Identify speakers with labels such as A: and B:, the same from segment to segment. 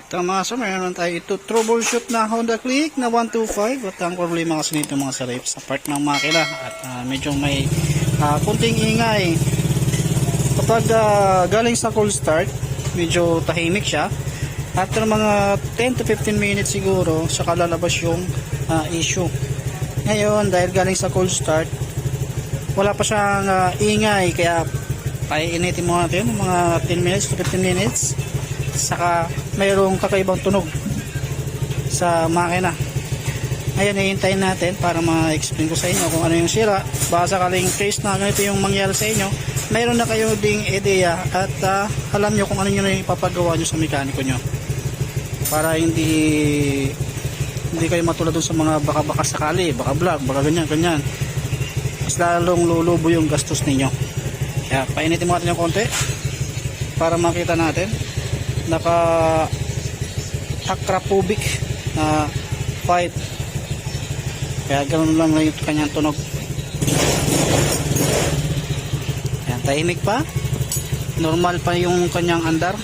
A: Ito mga sir, mayroon tayo ito. Troubleshoot na Honda Click na 125 at ang problema kasi nito mga sir sa part ng makina. At ah, medyo may ah, kunting ingay. Kapag ah, galing sa cold start medyo tahimik siya. After mga 10 to 15 minutes siguro saka lalabas yung ah, issue. Ngayon dahil galing sa cold start wala pa siyang ah, ingay. Kaya paiinitin mo natin mga 10 minutes to 15 minutes. Saka mayroong kakaibang tunog sa makina. Ngayon hihintayin natin para ma-explain ko sa inyo kung ano yung sira. Baka sakaling case na ganito yung mangyari sa inyo mayroon na kayo ding idea at ah, alam nyo kung ano nyo ipapagawa nyo sa mekaniko nyo. Para hindi hindi kayo matulad dun sa mga baka baka sakali baka vlog baka ganyan ganyan. Mas lalong lulubo yung gastos ninyo. Kaya painitin mo natin yung konti para makita natin naka akrapobic na 5 kaya ganun lang na yung kanyang tunog. Ayan, tahimik pa. Normal pa yung kanyang andar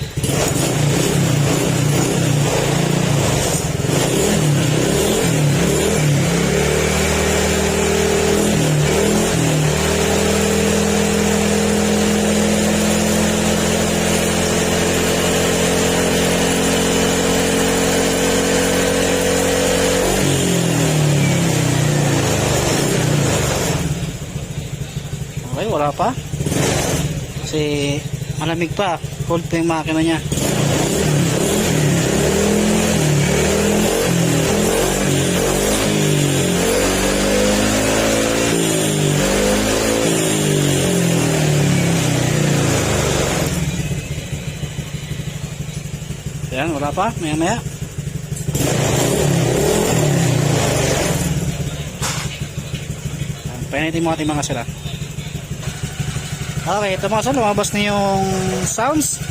A: okay wala pa kasi malamig pa cold pa yung makina niya Ayan, wala pa, maya maya. Painitin mo ating mga sila. Okay, ito mga sir, lumabas na yung sounds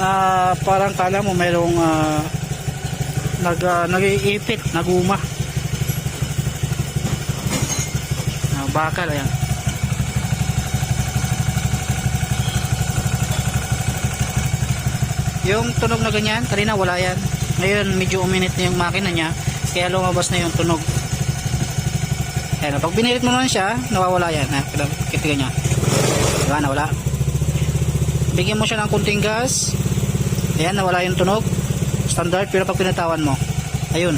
A: na parang kala mo mayroong uh, nag, uh, nag-iipit, naguma. Uh, bakal, ayan. Yung tunog na ganyan, kanina wala yan. Ngayon, medyo uminit na yung makina niya, kaya lumabas na yung tunog. Ayan, pag binilit mo naman siya, nawawala yan. Ha? Kitigan niya. Wala na, wala. Bigyan mo siya ng kunting gas. Ayan, nawala yung tunog. Standard, pero pag pinatawan mo, ayun.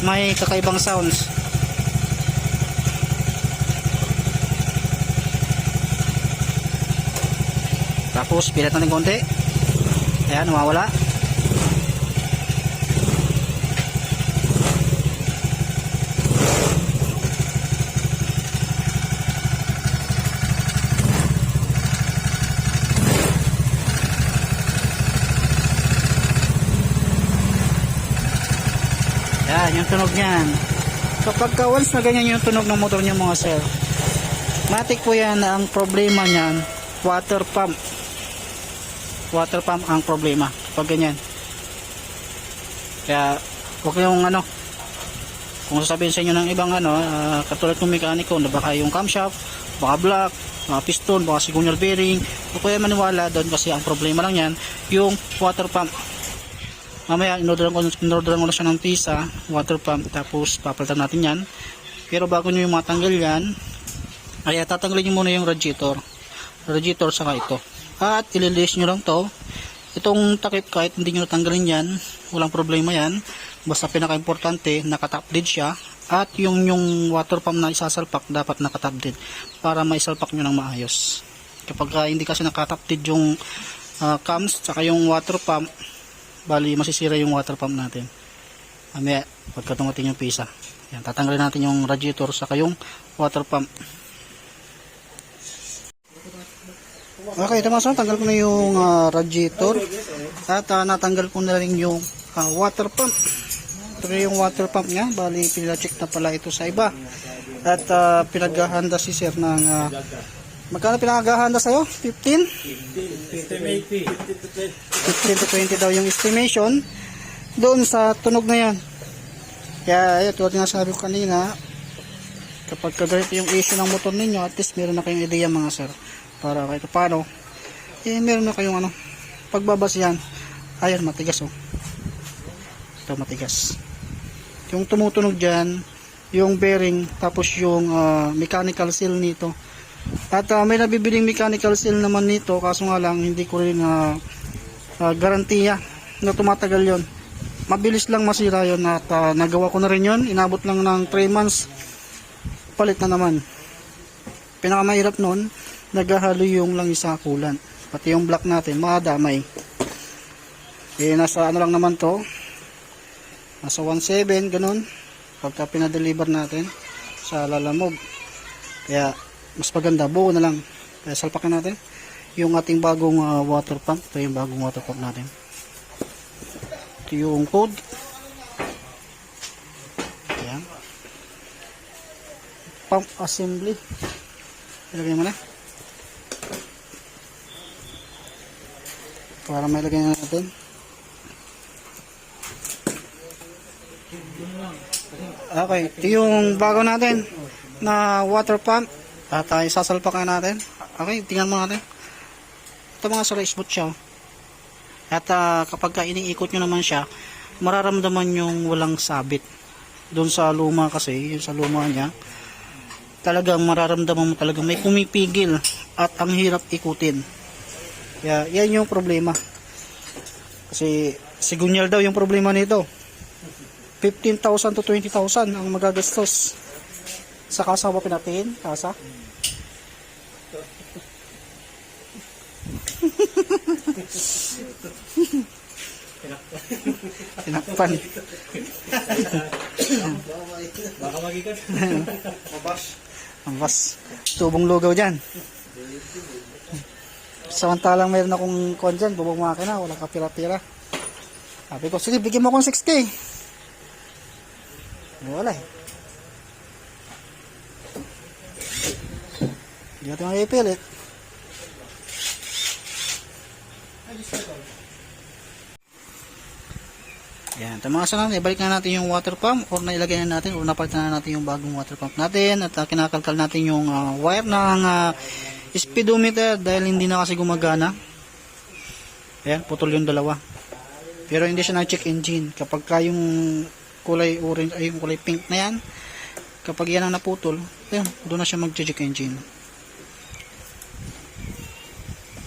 A: May kakaibang sounds. Tapos, pilat natin konti. Ayan, nawawala. Yan, yung tunog niyan. Kapag ka once na ganyan yung tunog ng motor niyo mga sir, matik po yan ang problema niyan, water pump. Water pump ang problema. Pag ganyan. Kaya, huwag yung ano, kung sasabihin sa inyo ng ibang ano, ah, katulad ng mekaniko na baka yung camshaft, baka block, mga piston, baka signal bearing, huwag kayo maniwala doon kasi ang problema lang yan, yung water pump mamaya inorderan ko, inorderan ko na siya ng pisa water pump tapos papalitan natin yan. Pero bago nyo yung matanggal yan ay tatanggalin nyo muna yung radiator. Radiator saka ito. At ililis nyo lang to. Itong takip kahit hindi nyo natanggalin yan walang problema yan. Basta pinaka importante nakatap lid siya. At yung yung water pump na isasalpak dapat nakatap lid para maisalpak nyo ng maayos. Kapag ah, hindi kasi nakatap lid yung ah, cams saka yung water pump bali masisira yung water pump natin. Mamaya pagka tumating yung pisa yan, tatanggalin natin yung radiator saka yung water pump. Okay ito mga son, tanggal ko na yung ah, radiator at ah, natanggal ko na rin yung ah, water pump. Ito yung water pump niya bali pinacheck na pala ito sa iba. At uh, pinaghahanda si sir ng ah, magkano pinaghahanda sa'yo? 15? 15 to 20 daw yung estimation doon sa tunog na yan. Kaya ayun, tulad nga sabi ko kanina, kapag kaganito yung issue ng motor ninyo, at least meron na kayong ideya mga sir. Para kahit paano, eh meron na kayong ano, pagbabasihan. Ayan, matigas oh. Ito matigas. Yung tumutunog dyan, yung bearing, tapos yung ah, mechanical seal nito. At ah, may nabibiling mechanical seal naman nito, kaso nga lang hindi ko rin na garantiya na tumatagal yon. Mabilis lang masira yon at ah, nagawa ko na rin yon. Inabot lang ng 3 months, palit na naman. Pinakamahirap nun, naghahalo yung lang isa kulan. Pati yung black natin, makadamay. Eh, nasa ano lang naman to, nasa 1.7, ganun, pagka pinadeliver natin sa lalamog. Kaya, mas maganda, buo na lang. Kaya salpakan natin yung ating bagong ah, water pump. Ito yung bagong water pump natin. Ito yung code. Ayan. Pump assembly. Ilagay mo na. Para may lagay na natin. Okay, ito yung bago natin na water pump. At uh, isasalpakan natin. Okay, tingnan mo natin. Ito mga sa race boot siya. oh. At ah, kapag ka iniikot nyo naman siya, mararamdaman yung walang sabit. Doon sa luma kasi, yung sa luma niya, talagang mararamdaman mo talaga may kumipigil at ang hirap ikutin. Kaya yan yung problema. Kasi sigunyal daw yung problema nito. 15,000 to 20,000 ang magagastos sa kasa ba pinatiin? Kasa? Tinakpan.
B: Baka magikat. Mabas.
A: Ang bas. Tubong lugaw dyan. Samantalang mayroon akong kuwan dyan, bubong makina, wala ka pira-pira. Sabi ko, sige, bigyan mo akong 6K. Wala eh. Hindi natin mapipilit. Yan, tama sa natin, ibalik na natin yung water pump or nailagay na natin or napalitan na natin yung bagong water pump natin at uh, kinakalkal natin yung ah, wire ng ah, speedometer dahil hindi na kasi gumagana. Ayan, putol yung dalawa. Pero hindi siya na-check engine. Kapag ka yung kulay orange ay yung kulay pink na yan, kapag yan ang naputol, ayun, doon na siya mag-check engine.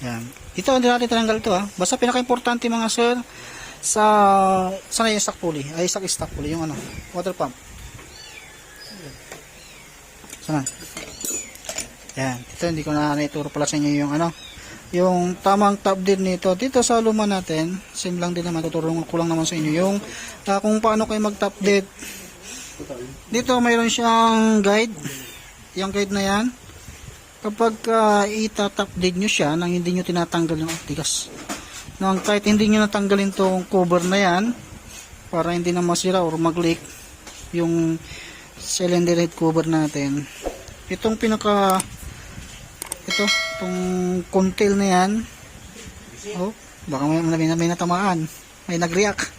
A: Yan. Ito, hindi natin tinanggal ito ha. Basta pinaka-importante mga sir, sa sana yung stock pulley. Ay stock stock pulley yung ano water pump. Sana. Yan. Ito hindi ko na naituro pala sa inyo yung ano yung tamang top din nito. Dito sa luma natin same lang din naman tutulungan ko lang naman sa inyo yung ah, kung paano kayo mag top dito mayroon siyang guide. Yung guide na yan kapag uh, itatap dead nyo siya nang hindi nyo tinatanggal yung tigas nang kahit hindi nyo natanggalin tong cover na yan para hindi na masira or mag-leak yung cylinder head cover natin itong pinaka ito itong contail na yan oh baka may, may, may natamaan may nag-react.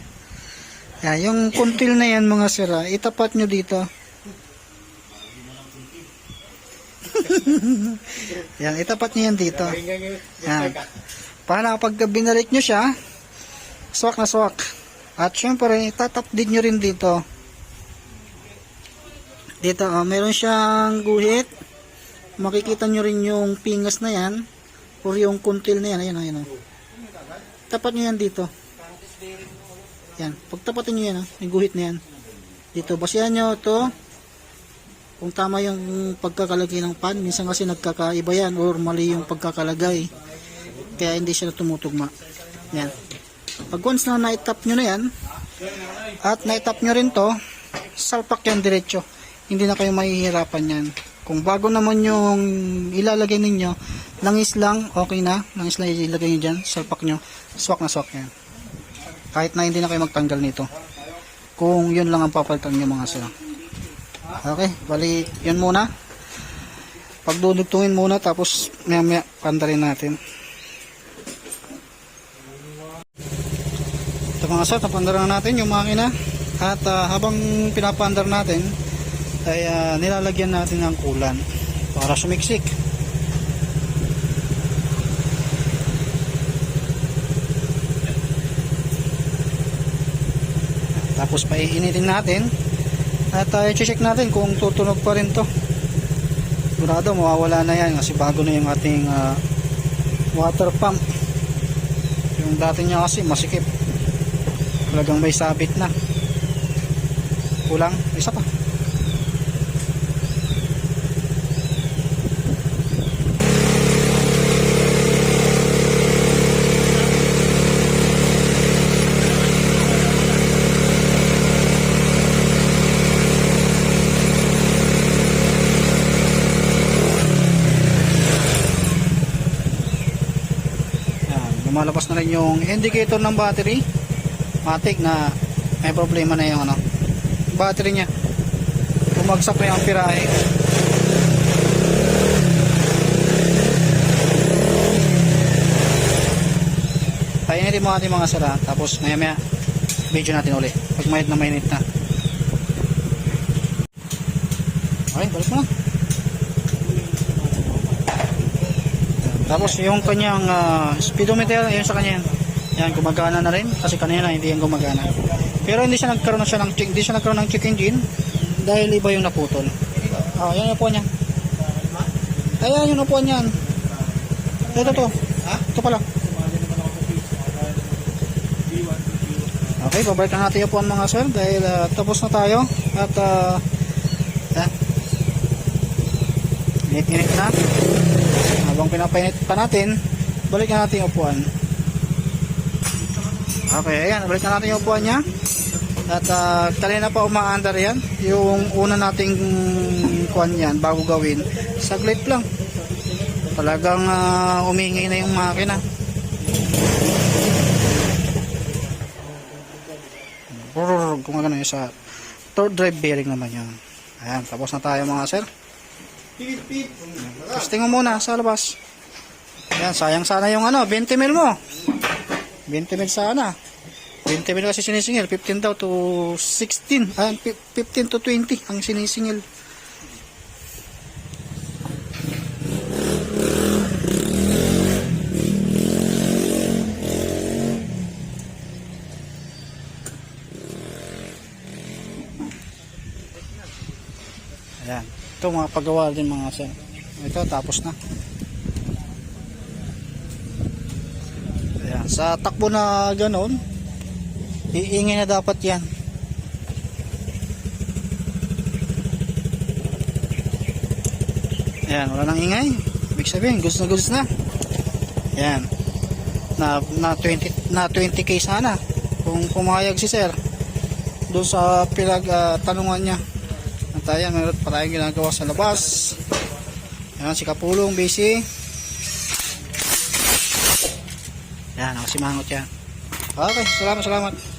A: Yan, yung contail na yan mga sira itapat nyo dito yan itapat nyo yan dito yan para kapag binalik nyo siya, swak na swak. At syempre, tatap din nyo rin dito. Dito, oh, meron siyang guhit. Makikita nyo rin yung pingas na yan. Or yung kuntil na yan. Ayan, ayan. Oh. Tapat nyo yan dito. Yan. Pagtapatin nyo yan, oh, yung guhit na yan. Dito, basihan nyo ito. Kung tama yung pagkakalagay ng pan, minsan kasi nagkakaiba yan or mali yung pagkakalagay. Kaya hindi siya tumutugma. Yan. Pag once na na-tap nyo na yan at na-tap nyo rin to salpak yan diretso. Hindi na kayo mahihirapan yan. Kung bago naman yung ilalagay ninyo langis lang okay na. Langis lang ilagay nyo dyan salpak nyo. Swak na swak yan. Kahit na hindi na kayo magtanggal nito. Kung yun lang ang papalitan nyo mga sila Okay, bali yun muna. Pagdudugtungin muna tapos maya maya pandarin natin. Ito mga sat, napandar natin yung makina. At uh, habang pinapandar natin, ay uh, nilalagyan natin ng kulan para sumiksik. Tapos paiinitin natin at uh, check natin kung tutunog pa rin to. Sigurado mawawala na yan kasi bago na yung ating ah, water pump. Yung dati niya kasi masikip. Talagang may sabit na. Kulang, isa pa. Lumalabas na rin yung indicator ng battery. Matik na may problema na yung ano, battery niya. Bumagsak na yung pirahe. Painitin mo ating mga sara. Tapos maya maya video natin uli. Pag mainit na mainit na. Okay, balik mo na. Tapos yung kanyang ah, speedometer, yun sa kanya yan. Yan, gumagana na rin kasi kanina hindi yan gumagana. Pero hindi siya nagkaroon na siya ng check, hindi siya nagkaroon ng check engine dahil iba yung naputol. Ah, yan yung upuan niya. Ayan yung upuan niyan. Ito to. Ha? Ito pala. Okay, babalik na natin yung upuan mga sir dahil ah, tapos na tayo at uh, yan. Init-init na. Habang pinapainit pa natin, balik na natin yung upuan. Okay, ayan, balik na natin yung upuan niya. At uh, kanina pa umaandar yan. Yung una nating kuan yan, bago gawin, saglit lang. Talagang uh, umingi na yung makina. Brrr, gumagano yun sa third drive bearing naman yun. Ayan, tapos na tayo mga sir.
B: Pit, pit.
A: Testing mo muna sa labas. Yan, sayang sana yung ano, 20 mil mo. 20 mil sana. 20 mil kasi sinisingil, 15 daw to 16. Ah, 15 to 20 ang sinisingil. Ayan. Ito mga paggawa din mga sir. Ito tapos na. Ayan. Sa takbo na ganon, iingay na dapat yan. Ayan, wala nang ingay. Ibig sabihin, goods na goods na. Ayan. Na, na 20 na 20k sana kung pumayag si sir doon sa pinag ah, tanungan niya at ayan meron pa tayong ginagawa sa labas. Ayan si Kapulong busy. Yan nakasimangot yan. Okay salamat salamat